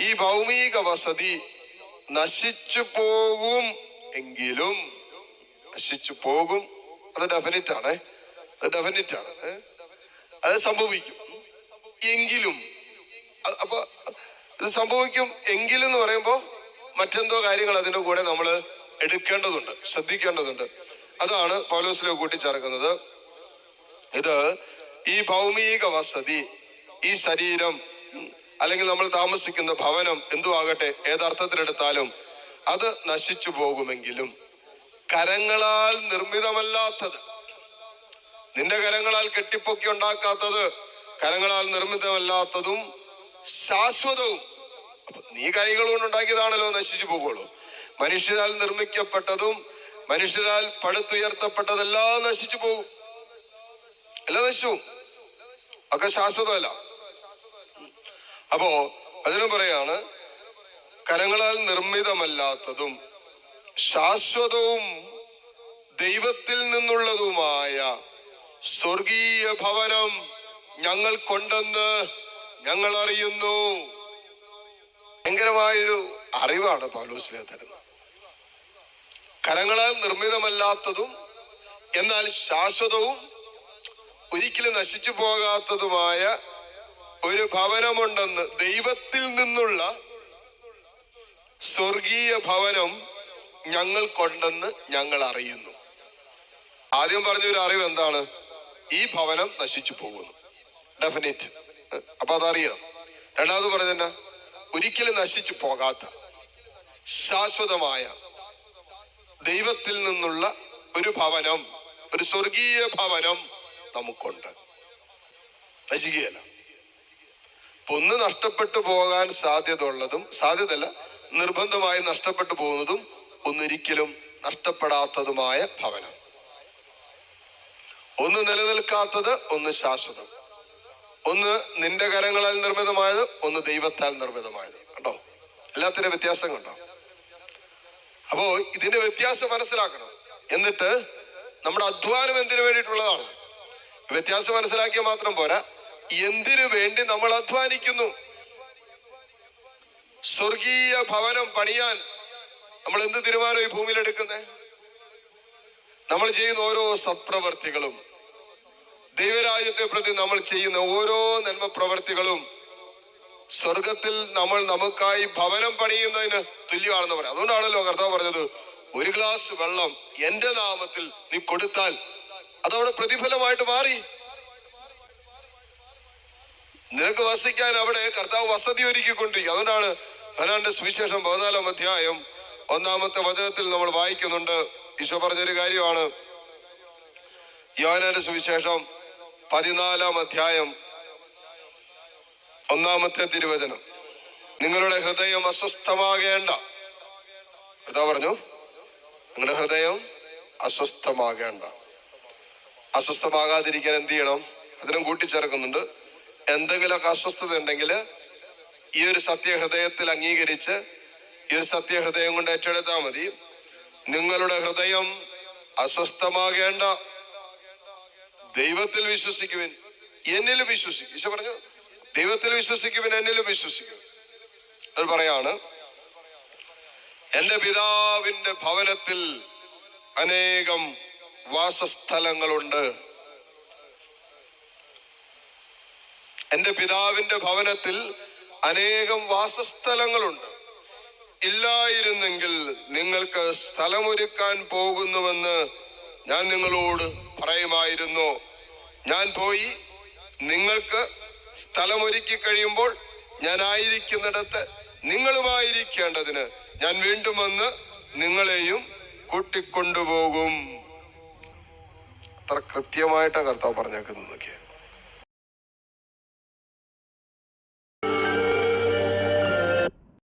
ഈ ഭൗമിക വസതി നശിച്ചു പോകും എങ്കിലും നശിച്ചു പോകും. അത് ഡെഫിനറ്റ് ആണ്. അത് ഡെഫിനറ്റ് ആണ്. അത് സംഭവിക്കും എങ്കിലും. അപ്പൊ ഇത് സംഭവിക്കും എങ്കിലും എന്ന് പറയുമ്പോൾ മറ്റെന്തോ കാര്യങ്ങൾ അതിന്റെ കൂടെ നമ്മൾ എടുക്കേണ്ടതുണ്ട് ശ്രദ്ധിക്കേണ്ടതുണ്ട്. അതാണ് പൗലോസിലെ കൂട്ടിച്ചേർക്കുന്നത്. ഇത് ഈ ഭൗമിക വസതി ഈ ശരീരം അല്ലെങ്കിൽ നമ്മൾ താമസിക്കുന്ന ഭവനം എന്തു ആകട്ടെ ഏതർത്ഥത്തിലെടുത്താലും അത് നശിച്ചു പോകുമെങ്കിലും കരങ്ങളാൽ നിർമ്മിതമല്ലാത്തത് നിന്റെ കരങ്ങളാൽ കെട്ടിപ്പൊക്കി ഉണ്ടാക്കാത്തത് കരങ്ങളാൽ നിർമ്മിതമല്ലാത്തതും ശാശ്വതവും. നീ കൈകൾ കൊണ്ട് ഉണ്ടാക്കിയതാണല്ലോ നശിച്ചു പോകുള്ളൂ. മനുഷ്യരാൽ നിർമ്മിക്കപ്പെട്ടതും മനുഷ്യരാൽ പടുത്തുയർത്തപ്പെട്ടതെല്ലാം നശിച്ചു പോകും. എല്ലാം നശിച്ചു. ഒക്കെ ശാശ്വതമല്ല. അപ്പോ അതിന് പറയാണ് കരങ്ങളാൽ നിർമ്മിതമല്ലാത്തതും ശാശ്വതവും ദൈവത്തിൽ നിന്നുള്ളതുമായ സ്വർഗീയ ഭവനം ഞങ്ങൾ കൊണ്ടെന്ന് ഞങ്ങൾ അറിയുന്നു ഭയങ്കരമായൊരു അറിവാണ് പാലോസിലെ തരുന്നത്. കരങ്ങളാൽ നിർമ്മിതമല്ലാത്തതും എന്നാൽ ശാശ്വതവും ഒരിക്കലും നശിച്ചു പോകാത്തതുമായ ഒരു ഭവനമുണ്ടെന്ന് ദൈവത്തിൽ നിന്നുള്ള സ്വർഗീയ ഭവനം ഞങ്ങൾക്കുണ്ടെന്ന് ഞങ്ങൾ അറിയുന്നു. ആദ്യം പറഞ്ഞ ഒരു അറിവ് എന്താണ്? ഈ ഭവനം നശിച്ചു പോകുന്നു. ഡെഫിനറ്റ് അപ്പൊ അതറിയണം. രണ്ടാമത് പറഞ്ഞ ഒരിക്കലും നശിച്ചു പോകാത്ത ശാശ്വതമായ ദൈവത്തിൽ നിന്നുള്ള ഒരു ഭവനം ഒരു സ്വർഗീയ ഭവനം നമുക്കുണ്ട്. നശിക്കുകയല്ല. ഒന്ന് നഷ്ടപ്പെട്ടു പോകാൻ സാധ്യത ഉള്ളതും സാധ്യതയല്ല നിർബന്ധമായി നഷ്ടപ്പെട്ടു പോകുന്നതും ഒന്നൊരിക്കലും നഷ്ടപ്പെടാത്തതുമായ ഭവനം. ഒന്ന് നിലനിൽക്കാത്തത് ഒന്ന് ശാശ്വതം. ഒന്ന് നിന്റെ കരങ്ങളാൽ നിർമ്മിതമായത് ഒന്ന് ദൈവത്താൽ നിർമ്മിതമായത്. കണ്ടോ? എല്ലാത്തിനും വ്യത്യാസം കണ്ടോ അപ്പോ ഇതിന്റെ വ്യത്യാസം മനസ്സിലാക്കണം. എന്നിട്ട് നമ്മുടെ അധ്വാനം എന്തിനു വേണ്ടിയിട്ടുള്ളതാണ്? വ്യത്യാസം മനസ്സിലാക്കിയാൽ മാത്രം പോരാ. എന്തിനു വേണ്ടി നമ്മൾ അധ്വാനിക്കുന്നു? സ്വർഗീയ ഭവനം പണിയാൻ നമ്മൾ എന്ത് തീരുമാനം ഈ ഭൂമിയിൽ എടുക്കുന്നത് നമ്മൾ ചെയ്യുന്ന ഓരോ സപ്രവർത്തികളും ദൈവരാജ്യത്തെ പ്രതി നമ്മൾ ചെയ്യുന്ന ഓരോ നന്മ പ്രവർത്തികളും സ്വർഗത്തിൽ നമ്മൾ നമുക്കായി ഭവനം പണിയുന്നതിന് തുല്യമാണെന്ന് പറയാം. അതുകൊണ്ടാണല്ലോ കർത്താവ് പറഞ്ഞത് ഒരു ഗ്ലാസ് വെള്ളം എന്റെ നാമത്തിൽ നീ കൊടുത്താൽ അതവിടെ പ്രതിഫലമായിട്ട് മാറി. നിനക്ക് വസിക്കാൻ അവിടെ കർത്താവ് വസതി ഒരുക്കിക്കൊണ്ടിരിക്കും അതുകൊണ്ടാണ് ഹനാന്റെ സുവിശേഷം പതിനാലാം അധ്യായം ഒന്നാമത്തെ വചനത്തിൽ നമ്മൾ വായിക്കുന്നുണ്ട്. ഈശോ പറഞ്ഞൊരു കാര്യമാണ്. യോനാന്റെ സുവിശേഷം പതിനാലാം അധ്യായം ഒന്നാമത്തെ തിരുവചനം. നിങ്ങളുടെ ഹൃദയം അസ്വസ്ഥമാകേണ്ട. കർത്താവ് പറഞ്ഞു നിങ്ങളുടെ ഹൃദയം അസ്വസ്ഥമാകേണ്ട. അസ്വസ്ഥമാകാതിരിക്കാൻ എന്ത് ചെയ്യണം? അതിനും കൂട്ടിച്ചേർക്കുന്നുണ്ട്. എന്തെങ്കിലുമൊക്കെ അസ്വസ്ഥത ഉണ്ടെങ്കിൽ ഈ ഒരു സത്യഹൃദയത്തിൽ അംഗീകരിച്ച് ഈ ഒരു സത്യഹൃദയം കൊണ്ട് ഏറ്റെടുത്താൽ മതി. നിങ്ങളുടെ ഹൃദയം അസ്വസ്ഥമാകേണ്ട ദൈവത്തിൽ വിശ്വസിക്കുവിൻ എന്നിൽ വിശ്വസിക്കും. ഈശോ പറഞ്ഞു ദൈവത്തിൽ വിശ്വസിക്കുവിൻ എന്നിലും വിശ്വസിക്കും. അത് പറയാണ് എന്റെ പിതാവിന്റെ ഭവനത്തിൽ അനേകം വാസസ്ഥലങ്ങളുണ്ട്. എന്റെ പിതാവിന്റെ ഭവനത്തിൽ അനേകം വാസസ്ഥലങ്ങളുണ്ട്. ഇല്ലായിരുന്നെങ്കിൽ നിങ്ങൾക്ക് സ്ഥലമൊരുക്കാൻ പോകുന്നുവെന്ന് ഞാൻ നിങ്ങളോട് പറയുമായിരുന്നു. ഞാൻ പോയി നിങ്ങൾക്ക് സ്ഥലമൊരുക്കി കഴിയുമ്പോൾ ഞാൻ ആയിരിക്കുന്നിടത്ത് നിങ്ങളുമായിരിക്കേണ്ടതിന് ഞാൻ വീണ്ടും വന്ന് നിങ്ങളെയും കൂട്ടിക്കൊണ്ടുപോകും. അത്ര കൃത്യമായിട്ടാണ് കർത്താവ് പറഞ്ഞേക്കുന്നത് നോക്കിയേ